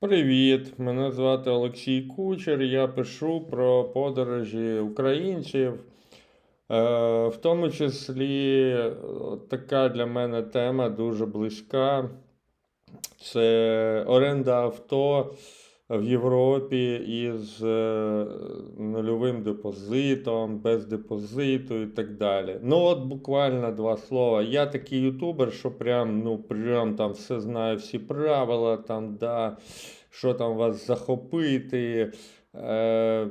Привіт, мене звати Олексій Кучер. Я пишу про подорожі українців. Е, в тому числі е, така для мене тема дуже близька. Це оренда авто в Європі із е, нульовим депозитом, без депозиту і так далі. Ну, от буквально два слова. Я такий ютубер, що прям, ну, прям там все знаю, всі правила, там, да, що там вас захопити. Е,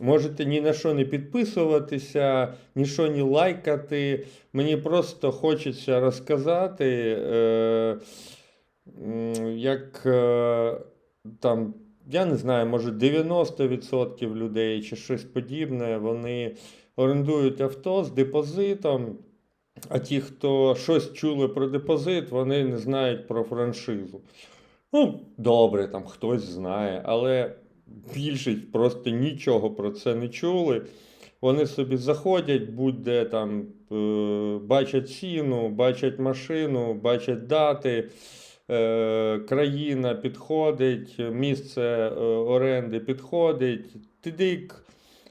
Можете ні на що не підписуватися, ні що не лайкати. Мені просто хочеться розказати, е, як е, там, я не знаю, може 90% людей чи щось подібне, вони орендують авто з депозитом. А ті, хто щось чули про депозит, вони не знають про франшизу. Ну, добре, там хтось знає, але більшість просто нічого про це не чули. Вони собі заходять, будь-де там е, бачать ціну, бачать машину, бачать дати, країна підходить, місце е, оренди підходить, тидик,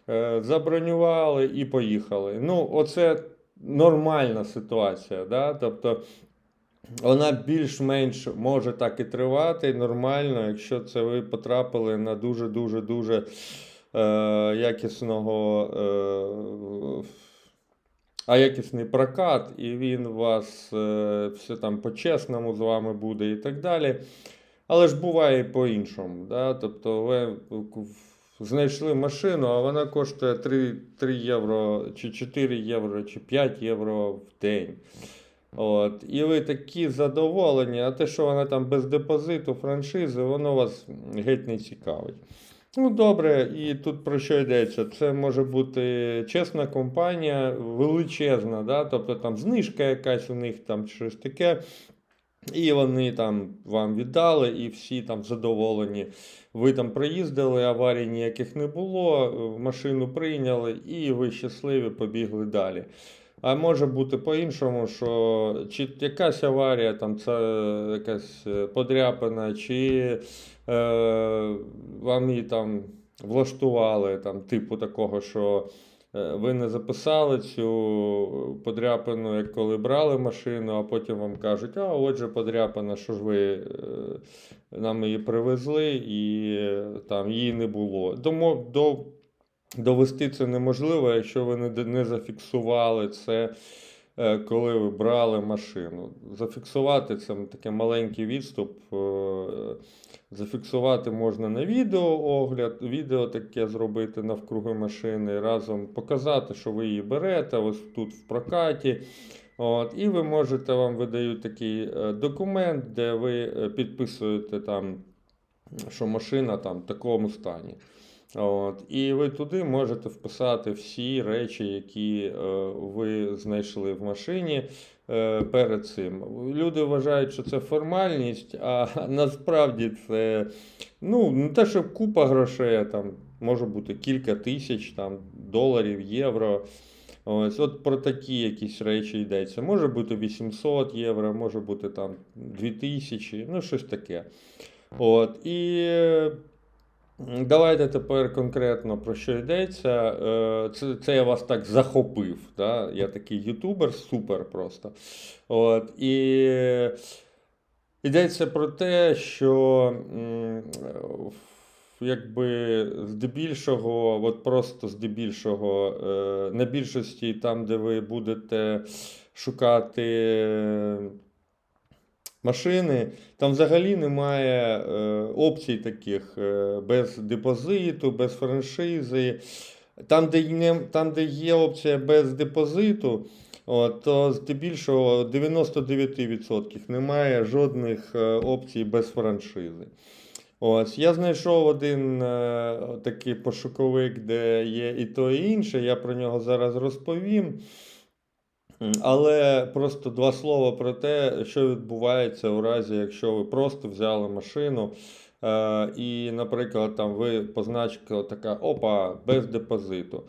е, забронювали і поїхали. Ну, оце нормальна ситуація. Да? Тобто вона більш-менш може так і тривати нормально, якщо це ви потрапили на дуже-дуже дуже е, якісного. А якісний прокат, і він вас е, все там по-чесному з вами буде і так далі. Але ж буває по-іншому. Да? Тобто ви знайшли машину, а вона коштує 3, 3 євро, чи 4 євро, чи 5 євро в день. От. І ви такі задоволені, а те, що вона там без депозиту, франшизи, воно вас геть не цікавить. Ну, добре, і тут про що йдеться? Це може бути чесна компанія, величезна, да? тобто там знижка якась у них там щось таке. І вони там вам віддали, і всі там задоволені. Ви там проїздили, аварій ніяких не було, машину прийняли, і ви щасливі побігли далі. А може бути по-іншому, що чи якась аварія, там це якась е, подряпина, чи е, вам її там влаштували, там, типу такого, що е, ви не записали цю подряпину, як коли брали машину, а потім вам кажуть, а отже, подряпина, що ж ви е, нам її привезли, і там її не було. До, до Довести це неможливо, якщо ви не, зафіксували це, е, коли ви брали машину. Зафіксувати це такий маленький відступ. е, Зафіксувати можна на відеоогляд, відео таке зробити навкруги машини, разом показати, що ви її берете, ось тут в прокаті. От, І ви можете, вам видають такий е, документ, де ви підписуєте, там, що машина там, в такому стані. От, І ви туди можете вписати всі речі, які е, ви знайшли в машині е, перед цим. Люди вважають, що це формальність, а насправді це ну, не те, що купа грошей, там може бути кілька тисяч там, доларів, євро. Ось от про такі якісь речі йдеться. Може бути 800 євро, може бути там 2000, ну щось таке. От, І Давайте тепер конкретно про що йдеться. Е, це це я вас так захопив. Да? Я такий ютубер, супер просто. От, І йдеться про те, що якби здебільшого, от просто здебільшого, е, на більшості там, де ви будете шукати машини. Там взагалі немає е, опцій таких е, без депозиту, без франшизи. Там, де є, там, де є опція без депозиту, от, то здебільшого 99% немає жодних е, опцій без франшизи. Ось, Я знайшов один такий пошуковик, де є і то, і інше. Я про нього зараз розповім. Але просто два слова про те, що відбувається у разі, якщо ви просто взяли машину. Е, і, наприклад, там ви позначка така опа, без депозиту.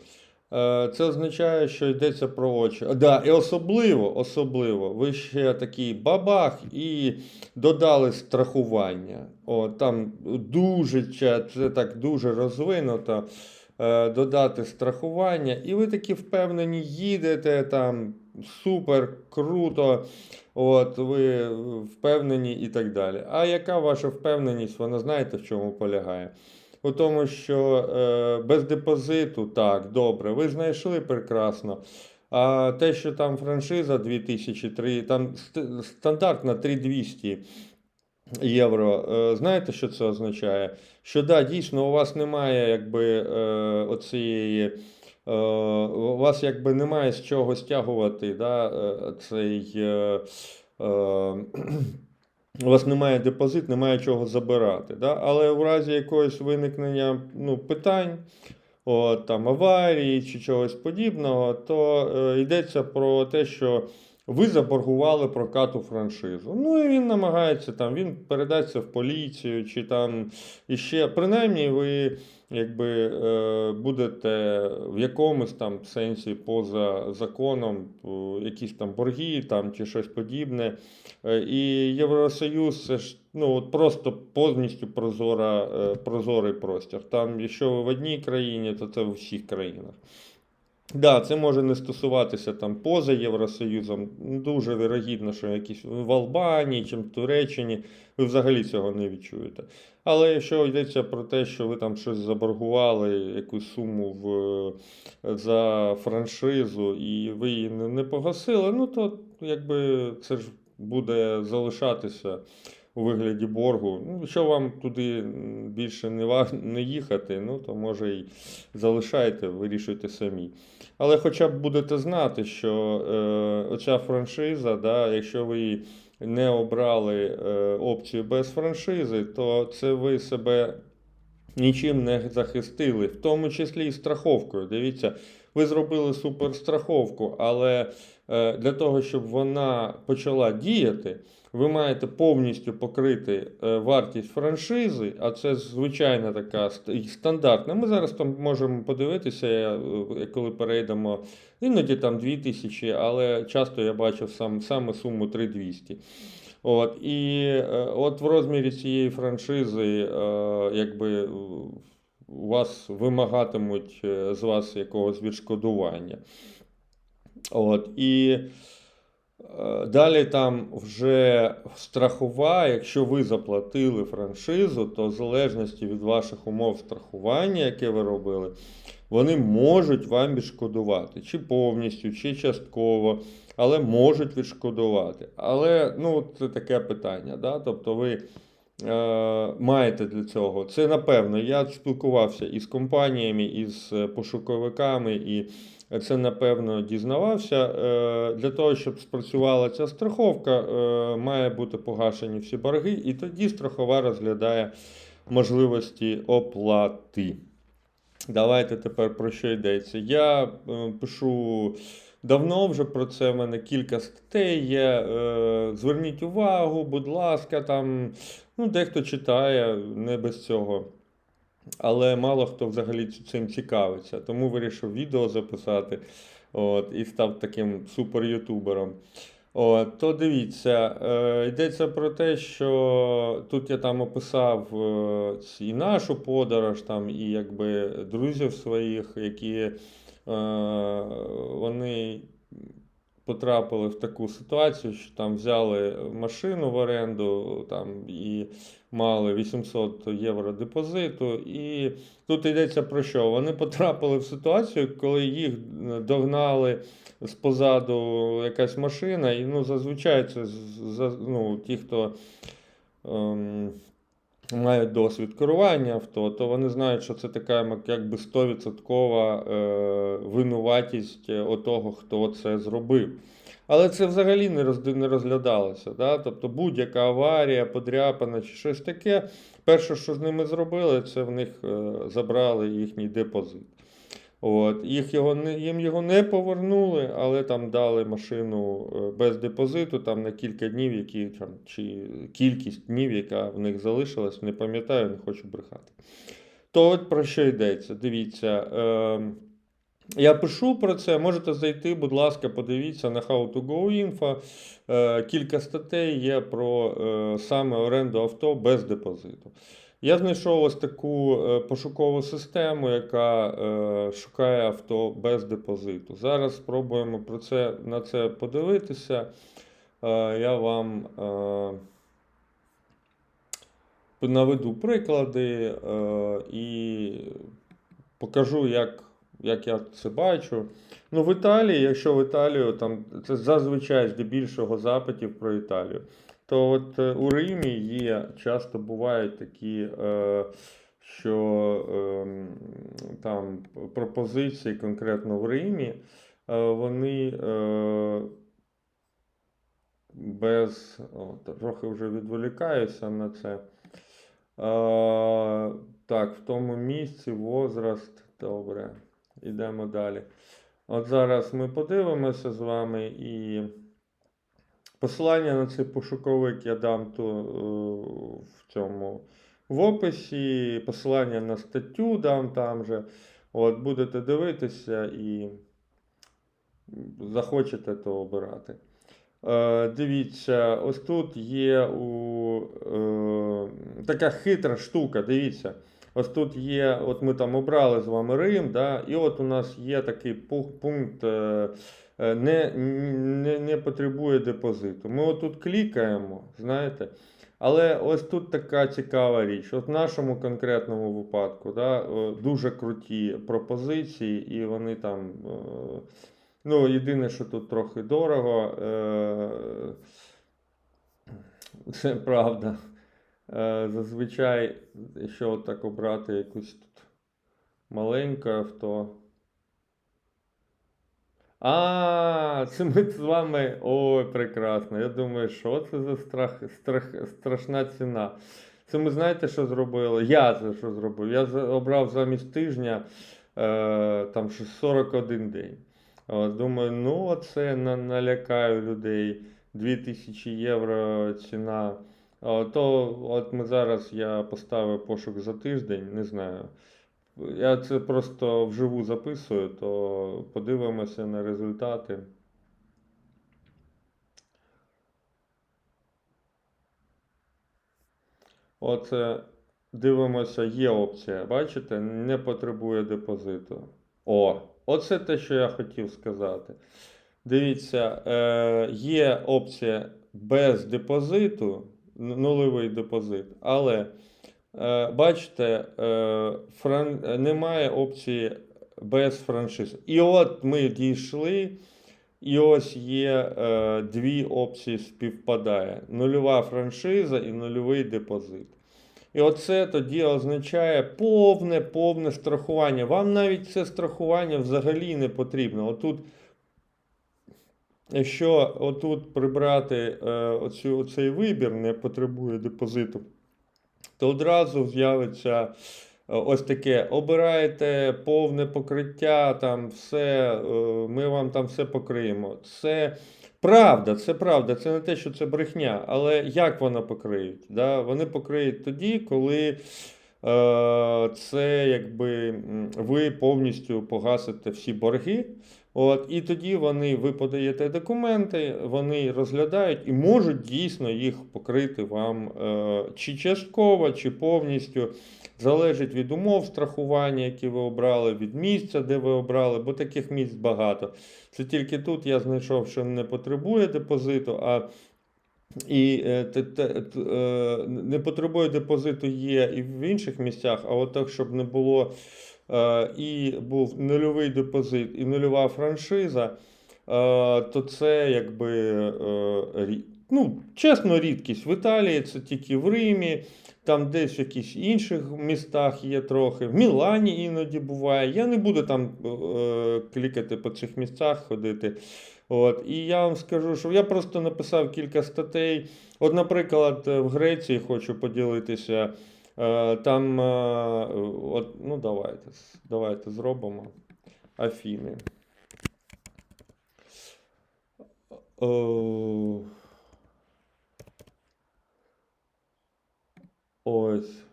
Е, Це означає, що йдеться про очі. Да, і особливо, особливо, ви ще такий бабах і додали страхування. О, там дуже це так дуже розвинуто. е, Додати страхування, і ви такі впевнені, їдете там супер круто, от ви впевнені і так далі. А яка ваша впевненість? Вона знаєте, в чому полягає? У тому, що е, без депозиту, так, добре, ви знайшли прекрасно. А те, що там франшиза 2003, там ст- стандартна 3200 євро. Е, знаєте, що це означає? Що да, дійсно, у вас немає якби е, оцієї. Е, У вас якби немає з чого стягувати да, е, цей. е, е, у вас немає депозит, немає чого забирати. Да? Але в разі якогось виникнення ну, питань, от, там, аварії чи чогось подібного, то е, йдеться про те, що ви заборгували прокату франшизу. Ну і він намагається там, він передасться в поліцію, чи там іще. Принаймні, ви якби е, будете в якомусь там сенсі поза законом, якісь там борги там, чи щось подібне. Е, І Євросоюз це ж ну, от просто повністю прозора, е, прозорий простір. Там, якщо ви в одній країні, то це в всіх країнах. Да, це може не стосуватися там поза Євросоюзом. Дуже вирогідно, що якісь в Албанії чи в Туреччині ви взагалі цього не відчуєте. Але якщо йдеться про те, що ви там щось заборгували, якусь суму в, за франшизу, і ви її не погасили, ну то якби це ж буде залишатися у вигляді боргу. Ну, якщо вам туди більше не, не їхати, ну то може й залишайте, вирішуйте самі. Але хоча б будете знати, що е, оця франшиза, да, якщо ви її не обрали е, опцію без франшизи, то це ви себе нічим не захистили, в тому числі і страховкою. Дивіться, ви зробили суперстраховку, але е, для того, щоб вона почала діяти, ви маєте повністю покрити е, вартість франшизи, а це звичайна така стандартна. Ми зараз там можемо подивитися, е, коли перейдемо, іноді там 2000, але часто я бачив сам, саме суму 3200. От, і е, от в розмірі цієї франшизи, е, якби е, у вас вимагатимуть е, з вас якогось відшкодування. От, і е, далі там вже страхова, якщо ви заплатили франшизу, то в залежності від ваших умов страхування, яке ви робили, вони можуть вам відшкодувати чи повністю, чи частково, але можуть відшкодувати. Але ну, це таке питання. Да? Тобто ви е, маєте для цього. Це напевно. Я спілкувався із компаніями, із е, пошуковиками, і це напевно дізнавався. Е, для того, щоб спрацювала ця страховка, е, має бути погашені всі борги, і тоді страхова розглядає можливості оплати. Давайте тепер про що йдеться. Я е, пишу давно вже про це. в мене кілька статей є. Е, зверніть увагу, будь ласка, там ну, дехто читає не без цього. Але мало хто взагалі цим цікавиться. Тому вирішив відео записати от, і став таким супер-ютубером. От, то дивіться, е, йдеться про те, що тут я там описав е, і нашу подорож, там, і якби друзів своїх, які вони потрапили в таку ситуацію, що там взяли машину в оренду там, і мали 800 євро депозиту. І тут йдеться про що? Вони потрапили в ситуацію, коли їх догнали спозаду якась машина, і ну, зазвичай це ну, ті, хто ем, мають досвід керування авто, то вони знають, що це така якби 100% е, винуватість того, хто це зробив. Але це взагалі не, розглядалося. Да? Тобто будь-яка аварія, подряпана чи щось таке, перше, що з ними зробили, це в них е, забрали їхній депозит. От, їх його їм його не повернули, але там дали машину е, без депозиту там на кілька днів, які там, чи кількість днів, яка в них залишилась, не пам'ятаю, не хочу брехати. То от про що йдеться? Дивіться, е, Я пишу про це, можете зайти, будь ласка, подивіться на How to Go Info. Е, Кілька статей є про е, саме оренду авто без депозиту. Я знайшов ось таку е, пошукову систему, яка е, шукає авто без депозиту. Зараз спробуємо про це, на це подивитися. Е, Я вам е, наведу приклади е, і покажу, як, як я це бачу. Ну, в Італії, якщо в Італію, там це зазвичай здебільшого запитів про Італію. То от е, у Римі є, часто бувають такі, е, що е, там пропозиції конкретно в Римі, е, вони без. Трохи вже відволікаюся на це. Так, в тому місці возраст. Добре, йдемо далі. От зараз ми подивимося з вами і. Посилання на цей пошуковик я дам то, е, в цьому в описі. Посилання на статтю дам там же. От, Будете дивитися і захочете то обирати. Е, Дивіться, ось тут є у, е, така хитра штука. Дивіться. Ось тут є, от ми там обрали з вами Рим, да, і от у нас є такий пункт. Е, не не, не потребує депозиту. Ми отут клікаємо, знаєте. Але ось тут така цікава річ. От в нашому конкретному випадку да, дуже круті пропозиції, і вони там. Е, ну, єдине, що тут трохи дорого. Е, це правда. Зазвичай, якщо так обрати якусь тут маленьке авто. А, це ми з вами. Ой, прекрасно. Я думаю, що це за страх, страх, страшна ціна. Це ми знаєте, що зробили? Я це що зробив? Я обрав замість тижня е, там 41 день. От, Думаю, ну оце налякаю людей. 2000 євро ціна. То от ми зараз я поставив пошук за тиждень, не знаю. Я це просто вживу записую, то подивимося на результати. Оце дивимося, є опція. Бачите? Не потребує депозиту. О, оце те, що я хотів сказати. Дивіться, е, є опція без депозиту, нулевий депозит, але. Е, бачите, е, фран... немає опції без франшиз. І от ми дійшли, і ось є е, дві опції співпадає: нульова франшиза і нульовий депозит. І оце тоді означає повне повне страхування. Вам навіть це страхування взагалі не потрібно. Отут, Якщо отут прибрати оцю, оцей вибір, не потребує депозиту то одразу з'явиться е, ось таке: обираєте повне покриття, там все, е, ми вам там все покриємо. Це правда, це правда, це не те, що це брехня, але як вона покриють? Да? Вони покриють тоді, коли. Е, це якби ви повністю погасите всі борги. От, І тоді вони ви подаєте документи, вони розглядають і можуть дійсно їх покрити вам е, чи частково, чи повністю. Залежить від умов страхування, які ви обрали, від місця, де ви обрали, бо таких місць багато. Це тільки тут я знайшов, що не потребує депозиту, а і те, те, е, не потребує депозиту є і в інших місцях, а от так, щоб не було і був нульовий депозит, і нульова франшиза, то це якби ну, чесно, рідкість. В Італії це тільки в Римі, там десь в якихось інших містах є трохи. В Мілані іноді буває. Я не буду там клікати по цих місцях ходити. От, І я вам скажу, що я просто написав кілька статей. От, наприклад, в Греції хочу поділитися. Е, там, е, от, ну давайте, давайте зробимо Афіни. Ось.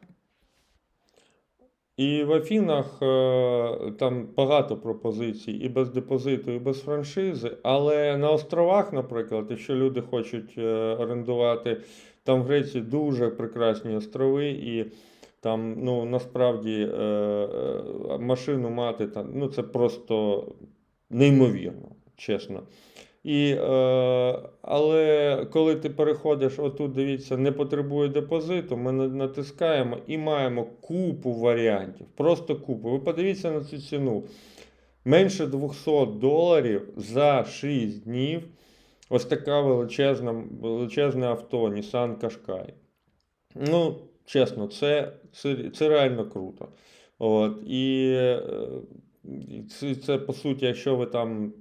І в Афінах е, там багато пропозицій і без депозиту, і без франшизи. Але на островах, наприклад, якщо люди хочуть е, орендувати, там в Греції дуже прекрасні острови, і там ну, насправді е, е, машину мати там, ну, це просто неймовірно, чесно. І, е, але коли ти переходиш, отут дивіться, не потребує депозиту, ми натискаємо і маємо купу варіантів. Просто купу. Ви подивіться на цю ціну. Менше 200 доларів за 6 днів. Ось така величезна, величезне авто Nissan Qashqai. Ну, чесно, це, це, це реально круто. От, і е, це, це по суті, якщо ви там е,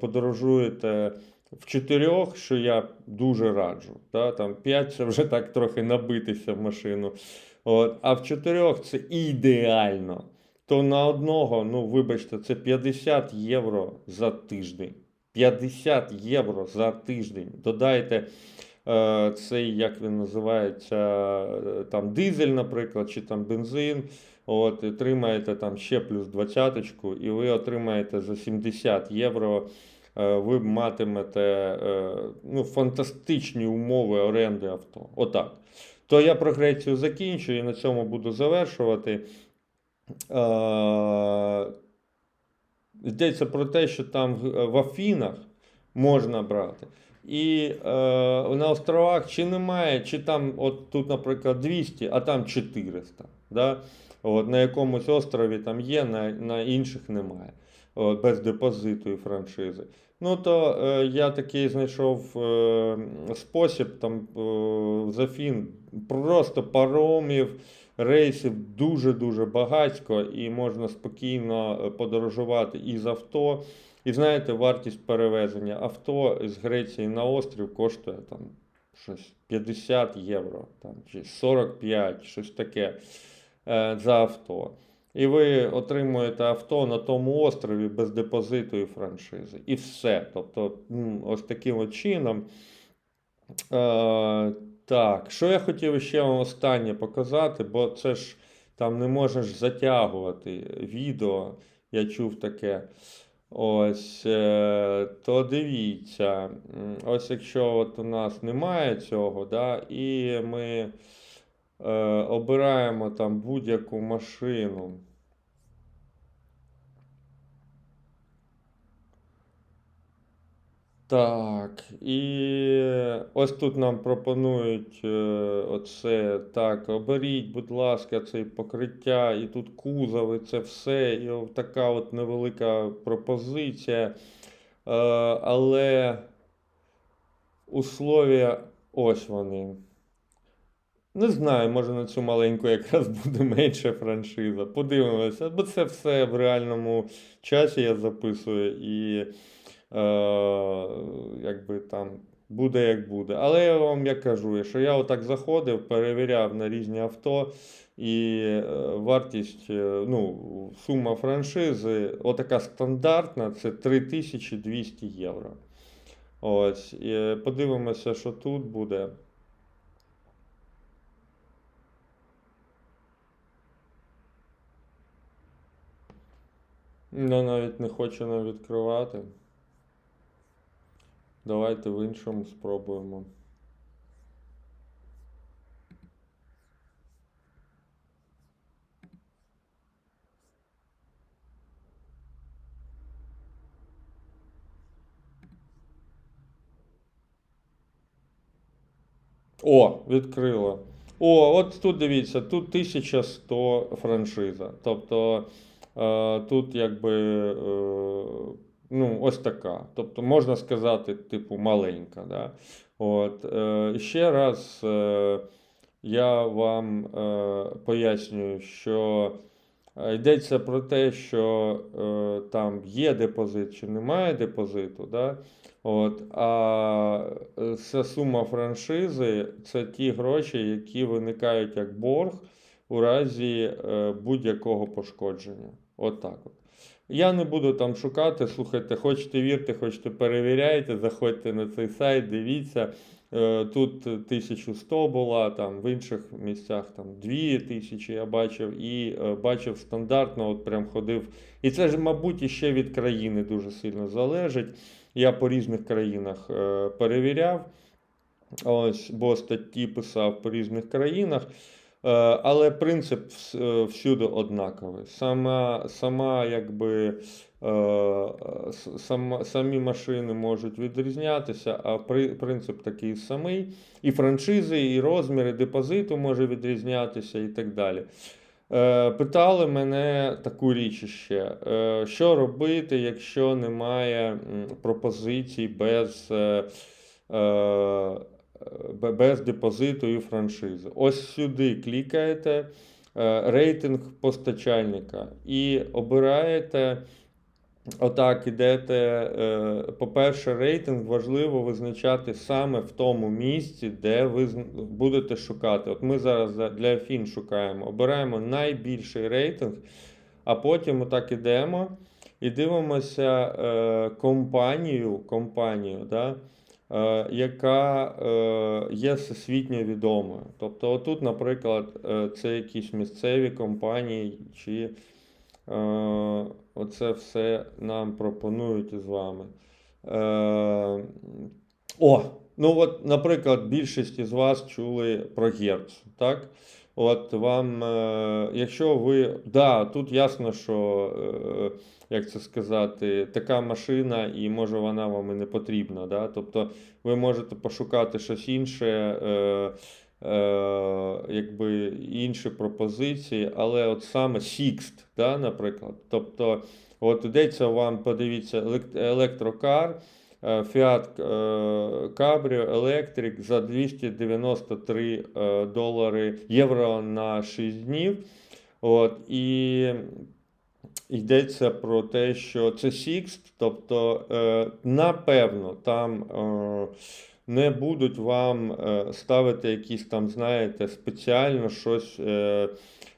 подорожуєте в чотирьох, що я дуже раджу. Да? Там п'ять це вже так трохи набитися в машину. От, а в чотирьох це ідеально. То на одного, ну вибачте, це 50 євро за тиждень. 50 євро за тиждень. Додайте е, цей, як він називається, е, там дизель, наприклад, чи там бензин. От, отримаєте там ще плюс двадцяточку, і ви отримаєте за 70 євро. е, Ви матимете ну, фантастичні умови оренди авто. Отак. То я про Грецію закінчу і на цьому буду завершувати. Йдеться про те, що там в Афінах можна брати. І е, на островах чи немає, чи там, от тут, наприклад, 200, а там 400. Да? От, на якомусь острові там є, на, на інших немає. От, без депозиту і франшизи. Ну, то е, я такий знайшов е, спосіб там е, з Афін просто паромів, рейсів дуже-дуже багатько, і можна спокійно е, подорожувати із авто. І знаєте, вартість перевезення авто з Греції на острів коштує там щось 50 євро, там, чи 45, щось таке е, за авто. І ви отримуєте авто на тому острові без депозиту і франшизи. І все. Тобто, ось таким чином. Е, так, що я хотів ще вам останнє показати, бо це ж там не можеш затягувати відео, я чув таке. Ось, е, то дивіться, ось якщо от у нас немає цього, да, і ми е, обираємо там будь-яку машину. Так, і ось тут нам пропонують е, оце так, оберіть, будь ласка, це покриття, і тут кузов, і це все, і така от невелика пропозиція. Е, але условия ось вони. Не знаю, може на цю маленьку якраз буде менше франшиза. Подивимося, бо це все в реальному часі я записую і якби там буде як буде. Але я вам як кажу, що я отак заходив, перевіряв на різні авто, і е, вартість, е, ну, сума франшизи, отака стандартна, це 3200 євро. Ось, і е, подивимося, що тут буде. Я навіть не хочу нам відкривати. Давайте в іншому спробуємо. О, відкрила. О, от тут дивіться, тут 1100 франшиза. Тобто е, тут якби е, ну, ось така. Тобто можна сказати, типу, маленька. Да? От, е, ще раз е, я вам е, пояснюю, що е, йдеться про те, що е, там є депозит чи немає депозиту. Да? От, а е, ця сума франшизи це ті гроші, які виникають як борг у разі е, будь-якого пошкодження. От так от. Я не буду там шукати, слухайте, хочете вірте, хочете перевіряйте, заходьте на цей сайт, дивіться. Е, Тут 1100 була, там в інших місцях там 2000 я бачив, і е, бачив стандартно, от прям ходив. І це ж, мабуть, іще від країни дуже сильно залежить. Я по різних країнах е, перевіряв. Ось, бо статті писав по різних країнах. Е, Але принцип е, всюди однаковий. Сама, сама якби, е, с- сама, самі машини можуть відрізнятися, а при, принцип такий самий. І франшизи, і розміри депозиту може відрізнятися, і так далі. Питали мене таку річ ще: що робити, якщо немає пропозицій без. Без депозиту і франшизи. Ось сюди клікаєте е, рейтинг постачальника і обираєте. Отак, ідете. е, По-перше, рейтинг важливо визначати саме в тому місці, де ви будете шукати. От ми зараз для Афін шукаємо, обираємо найбільший рейтинг, а потім отак ідемо і дивимося е, компанію, компанію да, яка е, є всесвітньо відомою. Тобто, отут, наприклад, е, це якісь місцеві компанії, чи е, оце все нам пропонують із вами. Е, о, ну от, наприклад, більшість із вас чули про Герц, так? От вам, е, якщо ви. Да, тут ясно, що, е, як це сказати, така машина, і може вона вам і не потрібна. Да? Тобто ви можете пошукати щось інше, е, якби інші пропозиції, але от саме Sixt, да, наприклад. Тобто, от йдеться вам, подивіться, елект- електрокар. Е, Fiat е, Cabrio Electric за 293 е, долари євро на 6 днів. От, і йдеться про те, що це Sixt, тобто, напевно, там не будуть вам ставити якісь там, знаєте, спеціально щось,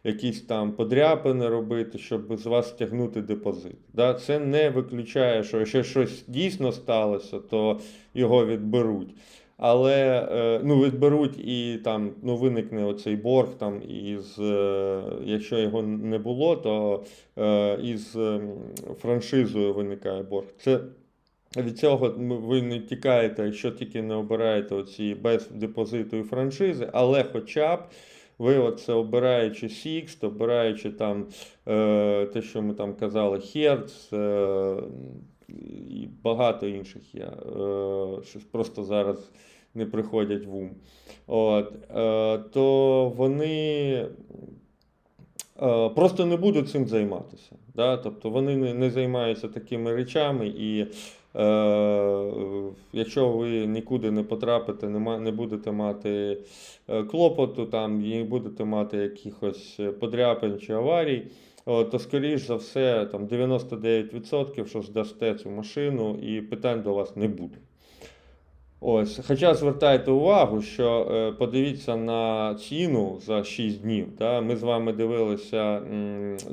якісь там подряпини робити, щоб з вас стягнути депозит. Да? Це не виключає, що якщо щось дійсно сталося, то його відберуть. Але е, ну, відберуть і там ну, виникне оцей борг, там, із, е, якщо його не було, то е, із франшизою виникає борг. Це від цього ви не тікаєте, якщо тільки не обираєте оці без депозиту і франшизи, але хоча б ви оце обираючи Sixt, обираючи там е, те, що ми там казали, Hertz, е, і багато інших є, е, щось просто зараз не приходять в ум. От, е, то вони е, просто не будуть цим займатися. Да? Тобто вони не, не займаються такими речами, і якщо ви нікуди не потрапите, не, будете мати е, клопоту, там, не будете мати якихось подряпин чи аварій, то скоріш за все, там 99%, що здасте цю машину, і питань до вас не буде. Ось, хоча звертайте увагу, що е, подивіться на ціну за 6 днів. Да? Ми з вами дивилися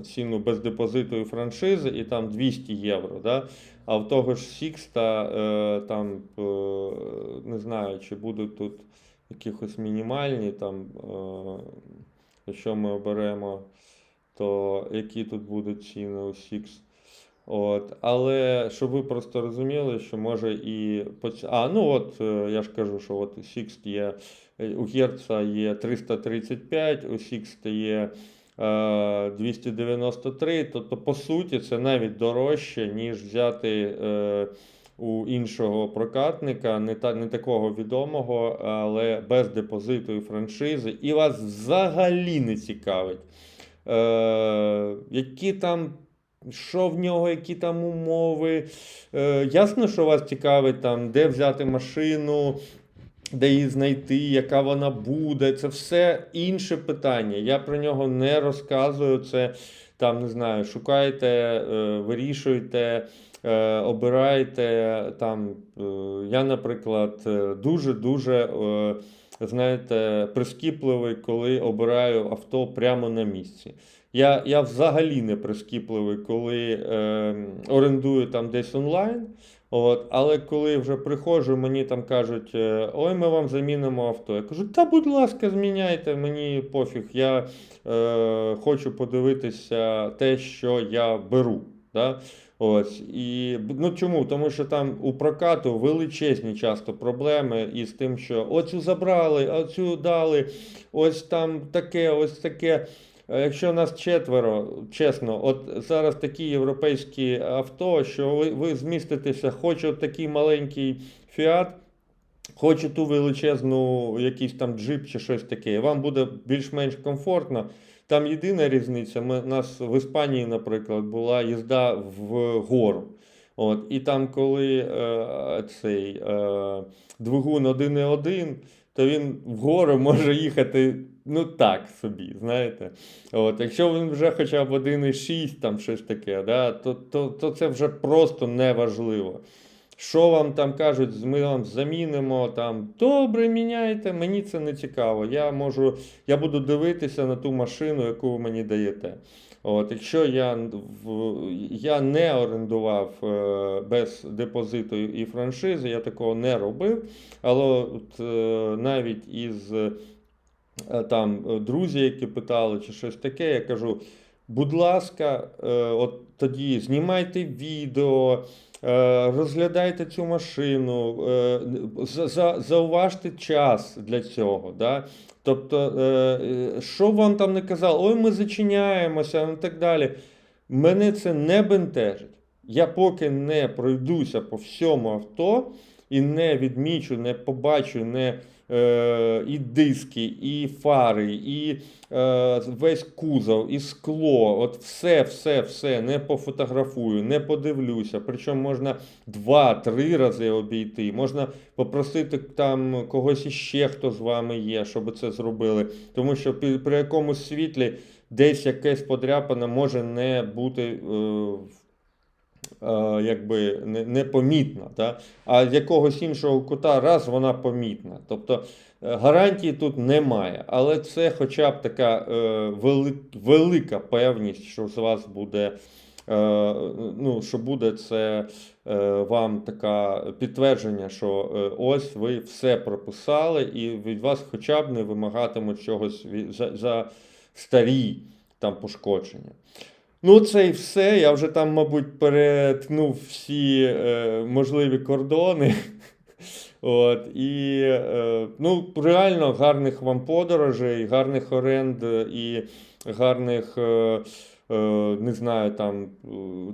ціну без депозиту і франшизи, і там 200 євро. Да? А в того ж Сікста е, там е, не знаю, чи будуть тут якихось мінімальні, там, якщо ми оберемо, то які тут будуть ціни у Сікс. От, але щоб ви просто розуміли, що може і А, ну от е, я ж кажу, що от Sixt є, е, у Герца є 335, у Sixt є е, 293. Тобто, по суті, це навіть дорожче, ніж взяти е, у іншого прокатника, не, та, не такого відомого, але без депозиту і франшизи, і вас взагалі не цікавить. Е, які там що в нього, які там умови. Е, ясно, що вас цікавить, там, де взяти машину, де її знайти, яка вона буде. Це все інше питання. Я про нього не розказую. Це там, не знаю, шукайте, е, вирішуйте. е, Обирайте там. е, Я, наприклад, дуже-дуже, е, знаєте, прискіпливий, коли обираю авто прямо на місці. Я, я взагалі не прискіпливий, коли е, орендую там десь онлайн. От, але коли вже приходжу, мені там кажуть, е, ой, ми вам замінимо авто. Я кажу, та будь ласка, зміняйте, мені пофіг, я е, хочу подивитися те, що я беру. Да? Ось, і, ну чому? Тому що там у прокату величезні часто проблеми із тим, що оцю забрали, оцю дали, ось там таке, ось таке. Якщо нас четверо, чесно, от зараз такі європейські авто, що ви, ви зміститеся, хоч от такий маленький Фіат, хоч ту величезну якийсь там джип чи щось таке, вам буде більш-менш комфортно. Там єдина різниця, ми, у нас в Іспанії, наприклад, була їзда в гору. От, і там, коли е, цей е, двигун 1.1, то він вгору може їхати ну так собі, знаєте. От, якщо він вже хоча б 1.6, там щось таке, да, то, то, то це вже просто неважливо. Що вам там кажуть, ми вам замінимо там, добре, міняйте, мені це не цікаво. Я можу, я буду дивитися на ту машину, яку ви мені даєте. От, якщо я, я не орендував е, без депозиту і франшизи, я такого не робив. Але от, е, навіть із там е, друзі, які питали, чи щось таке, я кажу. Будь ласка, е, от тоді знімайте відео, е, розглядайте цю машину, е, за- за- зауважте час для цього. Да? Тобто, е, е, що вам там не казали, ой, ми зачиняємося і так далі. Мене це не бентежить. Я поки не пройдуся по всьому авто і не відмічу, не побачу, не е, і диски, і фари, і е, весь кузов, і скло. От все, все, все не пофотографую, не подивлюся. Причому можна два-три рази обійти. Можна попросити там когось іще, хто з вами є, щоб це зробили. Тому що при, якомусь світлі десь якесь подряпане може не бути. Е, е, Якби непомітна, да? а якогось іншого кута раз вона помітна. Тобто е, гарантії тут немає, але це хоча б така е, вели, велика певність, що з вас буде, е, ну, що буде це е, вам така підтвердження, що е, ось ви все прописали, і від вас хоча б не вимагатимуть чогось за, за старі там пошкодження. Ну, це і все. Я вже там, мабуть, перетнув всі е, можливі кордони. От, і е, ну, реально гарних вам подорожей, гарних оренд е, і гарних, е, е, не знаю, там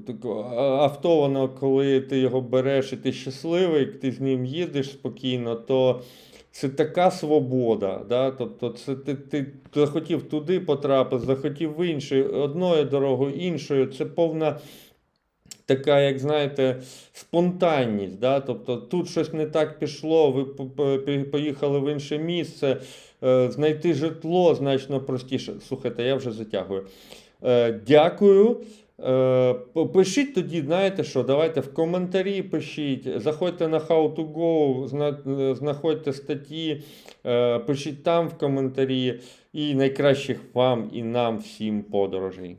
е, авто, воно, коли ти його береш і ти щасливий, ти з ним їздиш спокійно, то це така свобода. Да? Тобто, це ти, ти захотів туди потрапити, захотів в інший, одною дорогою, іншою. Це повна така, як знаєте, спонтанність. Да? Тобто тут щось не так пішло, ви поїхали в інше місце, е, знайти житло значно простіше. Слухайте, я вже затягую. Е, Дякую. Е, Пишіть тоді, знаєте що, давайте в коментарі пишіть, заходьте на How to Go, зна- знаходьте статті, е, пишіть там в коментарі. І найкращих вам і нам всім подорожей.